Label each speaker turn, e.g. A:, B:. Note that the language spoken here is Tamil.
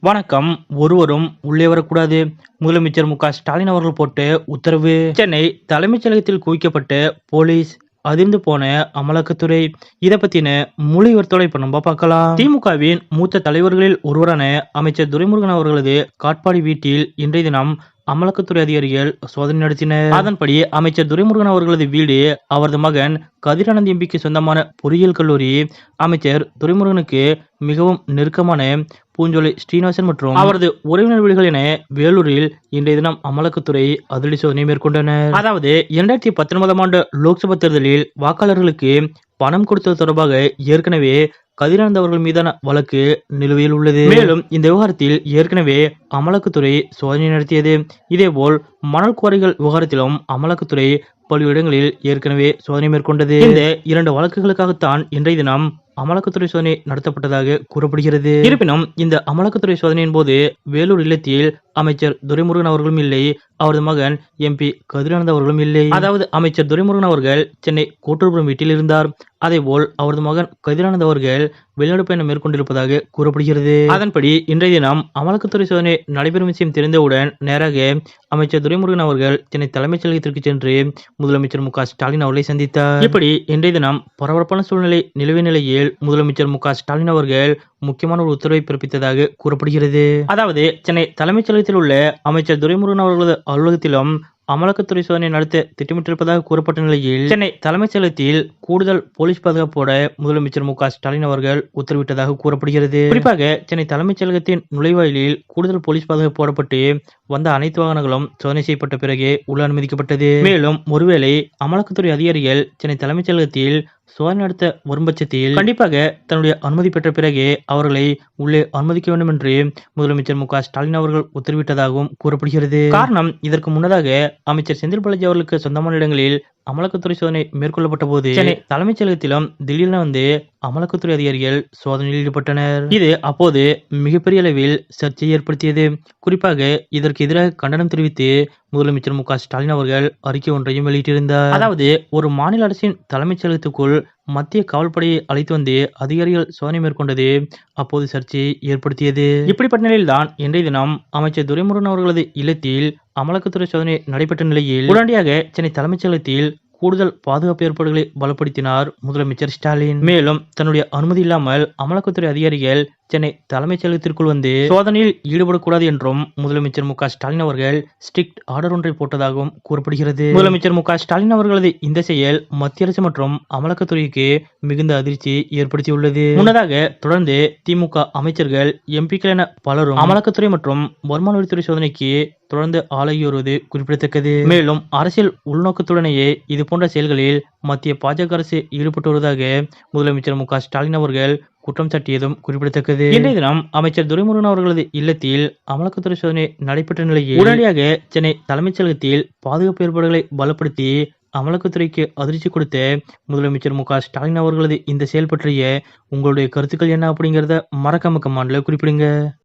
A: வணக்கம். ஒருவரும் உள்ளே வரக்கூடாது. முதலமைச்சர் மு ஸ்டாலின் அவர்கள் போட்டு உத்தரவு. சென்னை தலைமைச் செயலகத்தில் குவிக்கப்பட்டு போலீஸ் அதிர்ந்து போன அமலாக்கத்துறை. இதை பத்தின முழு விவரத்தோட இப்ப நம்ம பார்க்கலாம். திமுகவின் மூத்த தலைவர்களில் ஒருவரான அமைச்சர் துரைமுருகன் அவர்களது காட்பாடி வீட்டில் இன்றைய தினம் அமலாக்கத்துறை அதிகாரிகள் சோதனை நடத்தினர். அதன்படி அமைச்சர் துரைமுருகன் அவர்களது வீடு அவரது மகன் கதிரானந்த் எம்பிக்கு சொந்தமான பொறியியல் கல்லூரி. அமைச்சர் துரைமுருகனுக்கு மிகவும் நெருக்கமான பூஞ்சோலை ஸ்ரீனிவாசன் மற்றும் அவரது உறவினர் வீடுகள் என வேலூரில் இன்றைய தினம் அமலாக்கத்துறை அதிரடி சோதனை மேற்கொண்டனர். அதாவது இரண்டாயிரத்தி பத்தொன்பதாம் ஆண்டு லோக்சபா தேர்தலில் வாக்காளர்களுக்கு பணம் கொடுத்தது தொடர்பாக ஏற்கனவே கதிரானந்த் அவர்கள் மீதான வழக்கு நிலுவையில் உள்ளது. மேலும் இந்த விவகாரத்தில் ஏற்கனவே அமலாக்கத்துறை சோதனை நடத்தியது. இதேபோல் மணல் குவாரிகள் விவகாரத்திலும் அமலாக்கத்துறை பல்வேறு இடங்களில் ஏற்கனவே சோதனை மேற்கொண்டது. இந்த இரண்டு வழக்குகளுக்காகத்தான் இன்றைய தினம் அமலாக்கத்துறை சோதனை நடத்தப்பட்டதாக கூறப்படுகிறது. இருப்பினும் இந்த அமலாக்கத்துறை சோதனையின் போது வேலூர் இல்லத்தில் அமைச்சர் துரைமுருகன் அவர்களும் இல்லை. அவரது மகன் எம்பி கதிரானந்த் அவர்களும் இல்லை. அதாவது அமைச்சர் துரைமுருகன் அவர்கள் சென்னை கூட்டுறவுபுரம் வீட்டில் இருந்தார். அதேபோல் அவரது மகன் கதிரானந்த் அவர்கள் வெளிநாடு பயணம் மேற்கொண்டிருப்பதாக கூறப்படுகிறது. அதன்படி இன்றைய தினம் அமலாக்கத்துறை சோதனை நடைபெறும் விஷயம் தெரிந்தவுடன் நேராக அமைச்சர் துரைமுருகன் அவர்கள் சென்னை தலைமைச் செயலகத்திற்கு சென்று முதலமைச்சர் மு ஸ்டாலின் அவர்களை சந்தித்தார். இப்படி இன்றைய தினம் பரபரப்பான சூழ்நிலை நிலவிய நிலையில் முதலமைச்சர் மு ஸ்டாலின் அவர்கள் முக்கியமான ஒரு உத்தரவை பிறப்பித்ததாக கூறப்படுகிறது. அதாவது சென்னை தலைமைச் செயலகத்தில் உள்ள அமைச்சர் துரைமுருகன் அவர்களது அலுவலகத்திலும் அமலாக்கத்துறை சோதனை நடத்த திட்டமிட்டிருப்பதாக கூறப்பட்ட நிலையில் சென்னை தலைமைச் செயலகத்தில் கூடுதல் போலீஸ் பாதுகாப்போட முதலமைச்சர் மு ஸ்டாலின் அவர்கள் உத்தரவிட்டதாக கூறப்படுகிறது. குறிப்பாக சென்னை தலைமைச் செயலகத்தின் நுழைவாயிலில் கூடுதல் போலீஸ் பாதுகாப்பு போடப்பட்டு வந்த அனைத்து வாகனங்களும் சோதனை செய்யப்பட்ட பிறகே உள்ள அனுமதிக்கப்பட்டது. மேலும் ஒருவேளை அமலாக்கத்துறை அதிகாரிகள் சென்னை தலைமைச் செயலகத்தில் சோதனை நடத்த வரும் பட்சத்தில் கண்டிப்பாக தன்னுடைய அனுமதி பெற்ற பிறகே அவர்களை உள்ளே அனுமதிக்க வேண்டும் என்று முதலமைச்சர் மு ஸ்டாலின் அவர்கள் உத்தரவிட்டதாகவும் கூறப்படுகிறது. காரணம் இதற்கு முன்னதாக அமைச்சர் செந்தில் பாலாஜி அவர்களுக்கு சொந்தமான இடங்களில் அமலாக்கத்துறை சோதனை மேற்கொள்ளப்பட்ட போது சென்னை தலைமைச் செயலகத்திலும் திடீரென வந்து அமலாக்கத்துறை அதிகாரிகள் சோதனையில் ஈடுபட்டனர். இது அப்போது மிகப்பெரிய அளவில் சர்ச்சையை ஏற்படுத்தியது. குறிப்பாக இதற்கு எதிராக கண்டனம் தெரிவித்து முதலமைச்சர் மு ஸ்டாலின் அவர்கள் அறிக்கை ஒன்றையும் வெளியிட்டிருந்தார். அதாவது ஒரு மாநில அரசின் தலைமைச் செயலகத்துக்குள் மத்திய காவல்படையை அழைத்து வந்து அதிகாரிகள் சோதனை மேற்கொண்டது அப்போது சர்ச்சையை ஏற்படுத்தியது. இப்படிப்பட்ட நிலையில்தான் இன்றைய தினம் அமைச்சர் துரைமுருகன் அவர்களது இல்லத்தில் அமலாக்கத்துறை சோதனை நடைபெற்ற நிலையில் உடனடியாக சென்னை தலைமைச் செயலகத்தில் கூடுதல் பாதுகாப்பு ஏற்பாடுகளை பலப்படுத்தினார் முதலமைச்சர் ஸ்டாலின். மேலும் தன்னுடைய அனுமதி இல்லாமல் அமலாக்கத்துறை அதிகாரிகள் சென்னை தலைமைச் செயலகத்திற்குள் வந்து சோதனையில் ஈடுபடக்கூடாது என்றும் முதலமைச்சர் மு ஸ்டாலின் அவர்கள் ஸ்ட்ரிக்ட் ஆர்டர் ஒன்றை போட்டதாகவும் கூறப்படுகிறது. முதலமைச்சர் மு ஸ்டாலின் அவர்களது இந்த செயல் மத்திய அரசு மற்றும் அமலாக்கத்துறைக்கு மிகுந்த அதிர்ச்சி ஏற்படுத்தியுள்ளது. முன்னதாக தொடர்ந்து திமுக அமைச்சர்கள் எம்பிக்கள் என பலரும் அமலாக்கத்துறை மற்றும் வருமான வரித்துறை சோதனைக்கு தொடர்ந்து ஆளாகி வருவது குறிப்பிடத்தக்கது. மேலும் அரசியல் உள்நோக்கத்துடனேயே இது போன்ற செயல்களில் மத்திய பாஜக அரசு ஈடுபட்டு வருவதாக முதலமைச்சர் மு ஸ்டாலின் அவர்கள் குற்றம் சாட்டியதும் குறிப்பிடத்தக்கது. இன்றைய தினம் அமைச்சர் துரைமுருகன் அவர்களது இல்லத்தில் அமலாக்கத்துறை சோதனை நடைபெற்ற நிலையில் உடனடியாக சென்னை தலைமைச் செயலகத்தில் பாதுகாப்பு ஏற்பாடுகளை பலப்படுத்தி அமலாக்கத்துறைக்கு அதிர்ச்சி கொடுத்த முதலமைச்சர் மு க ஸ்டாலின் அவர்களது இந்த செயல் பற்றிய உங்களுடைய கருத்துக்கள் என்ன அப்படிங்கறத மறக்காம கமாண்ட்ல குறிப்பிடுங்க.